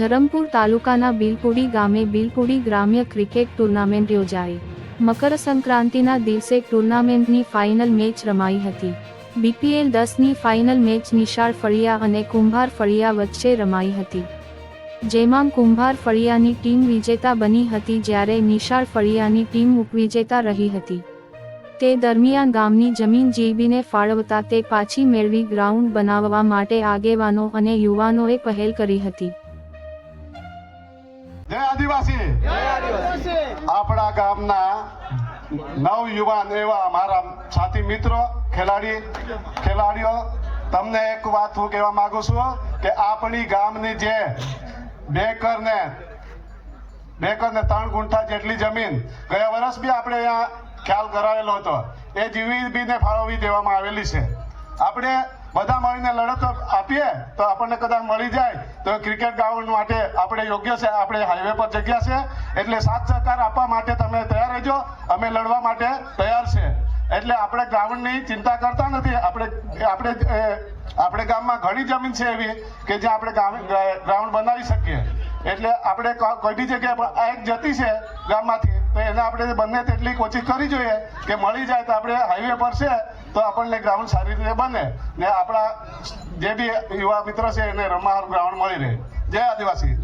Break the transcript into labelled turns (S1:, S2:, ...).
S1: ધરમપુર તાલુકાના બિલપુડી ગામે બિલપુડી ગ્રામ્ય ક્રિકેટ ટુર્નામેન્ટ યોજાઈ. મકર સંક્રાંતિના દિવસે ટુર્નામેન્ટની ફાઇનલ મેચ રમાઈ હતી. બીપીએલ દસની ફાઇનલ મેચ નિશાળ ફળિયા અને કુંભાર ફળિયા વચ્ચે રમાઈ હતી. જેમાં કુંભાર ફળિયાની ટીમ વિજેતા બની હતી જ્યારે નિશાળ ફળિયાની ટીમ ઉપવિજેતા રહી હતી. તે દરમિયાન ગામની જમીન જીબીને ફાળવતા તે પાછી મેળવી ગ્રાઉન્ડ બનાવવા માટે આગેવાનો અને યુવાનોએ પહેલ કરી હતી.
S2: આદિવાસી. આપણા ગામના નવ યુવાન એવા મારા સાથી મિત્રો ખેલાડી ખેલાડીઓ તમને એક વાત હું કહેવા માંગુ છું કે આપણી ગામની જે બેકરને બેકરને ત્રણ ગુંઠા જેટલી જમીન ગયા વર્ષ બી આપણે અહીંયા ખ્યાલ કરાવેલો હતો. એ જીવી બીને ફાળવી દેવામાં આવેલી છે. આપણે બધા મળીને લડત આપીએ તો આપણને કદાચ મળી જાય તો ક્રિકેટ ગ્રાઉન્ડ માટે આપણે યોગ્ય છે, આપણે હાઈવે પર જગ્યા છે, એટલે સાથ સહકાર આપવા માટે તમે તૈયાર રહેજો. અમે લડવા માટે તૈયાર છે. એટલે આપણે ગ્રાઉન્ડની ચિંતા કરતા નથી. આપણે આપણે આપણે ગામમાં ઘણી જમીન છે એવી કે જ્યાં આપણે ગ્રાઉન્ડ બનાવી શકીએ. એટલે આપણે કોઈ જગ્યાએ આ એક જતી છે ગામમાંથી, તો એને આપણે બંને તેટલી કોશિશ કરવી જોઈએ કે મળી જાય તો આપણે હાઈવે પર છે, તો આપણને ગ્રાઉન્ડ સારી રીતે બને. ને આપણા જે બી યુવા મિત્ર છે એને રમવા ગ્રાઉન્ડ મળી રહે. જય આદિવાસી.